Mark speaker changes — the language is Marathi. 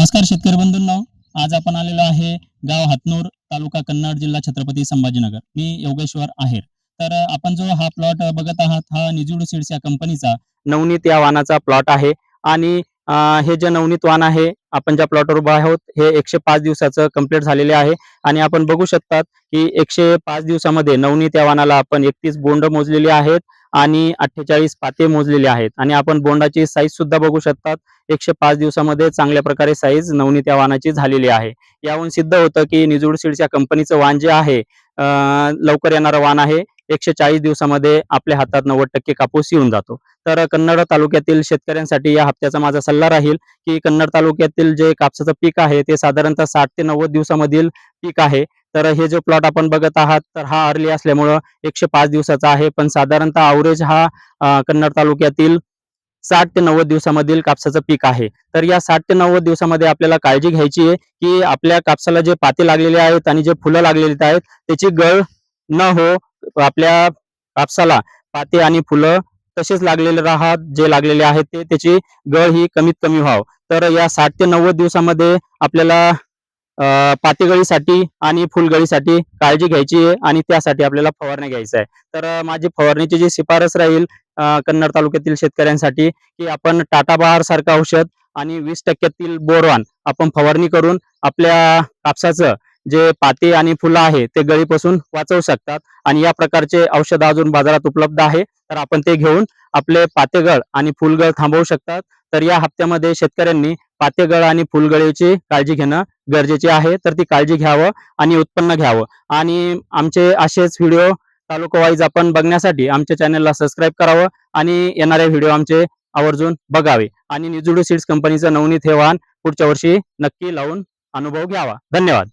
Speaker 1: नमस्कार शेतकरी बंधूंनो. आज आपण आलेलो आहे गाव हातनूर तालुका कन्नड जिल्हा छत्रपती संभाजीनगर. मी योगेश्वर आहेर. तर आपण जो हा प्लॉट बघत आहात हा निजुड सीड्स या कंपनीचा. नवनीत या वाहनाचा प्लॉट आहे. आणि हे जे नवनीत वाहन आहे आपण ज्या प्लॉटवर उभा आहोत हे एकशे पाच दिवसाचं कंप्लीट झालेले आहे. आणि आपण बघू शकतात की एकशे पाच दिवसामध्ये नवनीत या वाहनाला आपण एकतीस बोंड मोजलेली आहेत. आणि अठ्ठेचाळीस पाते मोजलेले आहेत. आणि आपण बोंडाची साईज सुद्धा बघू शकतात. एकशे पाच दिवसामध्ये चांगल्या प्रकारे साईज नवनीत या वाहनाची झालेली आहे. याहून सिद्ध होतं की निजूड सीड्स या कंपनीचं वाहन जे आहे लवकर येणारं वाहन आहे. एकशे चाळीस दिवसामध्ये आपल्या हातात नव्वद टक्के कापूस येऊन जातो. तर कन्नड तालुक्यातील शेतकऱ्यांसाठी या हप्त्याचा माझा सल्ला राहील की कन्नड तालुक्यातील जे कापसाचं पीक आहे ते साधारणतः साठ ते नव्वद दिवसामधील पीक आहे. तर हे जो प्लॉट आपण बघत आहात तर हा अर्ली असल्यामुळं एकशे पाच दिवसाचा आहे. पण साधारणतः अवरेज हा कन्नड तालुक्यातील साठ ते नव्वद दिवसामधील कापसाचं पीक आहे. तर या साठ ते नव्वद दिवसामध्ये आपल्याला काळजी घ्यायची आहे की आपल्या कापसाला जे पाते लागलेले आहेत आणि जे फुलं लागलेली आहेत त्याची गळ न हो आपल्या कापसाला पाते आणि फुलं तसेच लागलेले राहत जे लागलेले आहेत ते त्याची गळ ही कमीत कमी व्हावं. तर या साठ ते नव्वद दिवसामध्ये आपल्याला पातेगळीसाठी आणि फुलगळीसाठी काळजी घ्यायची आहे आणि त्यासाठी आपल्याला फवारणी घ्यायचं आहे. तर माझी फवारणीची जी शिफारस राहील कन्नड तालुक्यातील शेतकऱ्यांसाठी की आपण टाटा बहार सारखं औषध आणि वीस टक्क्यातील बोरवान आपण फवारणी करून आपल्या कापसाचं जे पाते आणि फुलं आहे ते गळीपासून वाचवू शकतात. आणि या प्रकारचे औषध अजून बाजारात उपलब्ध आहे. तर आपण ते घेऊन आपले पातेगळ आणि फुलगळ थांबवू शकतात. तर या हप्त्यामध्ये शेतकऱ्यांनी पातेगळ आणि फुलगळीची काळजी घेणं गरजेचे आहे. तर ती काळजी घ्यावं आणि उत्पन्न घ्यावं. आणि आमचे असेच व्हिडिओ तालुका वाईज आपण बघण्यासाठी आमच्या चॅनलला सबस्क्राईब करावं आणि येणारे व्हिडिओ आमचे आवर्जून बघावे. आणि निजुडू सीड्स कंपनीचं नवनीत हे वाहन पुढच्या वर्षी नक्की लावून अनुभव घ्यावा. धन्यवाद.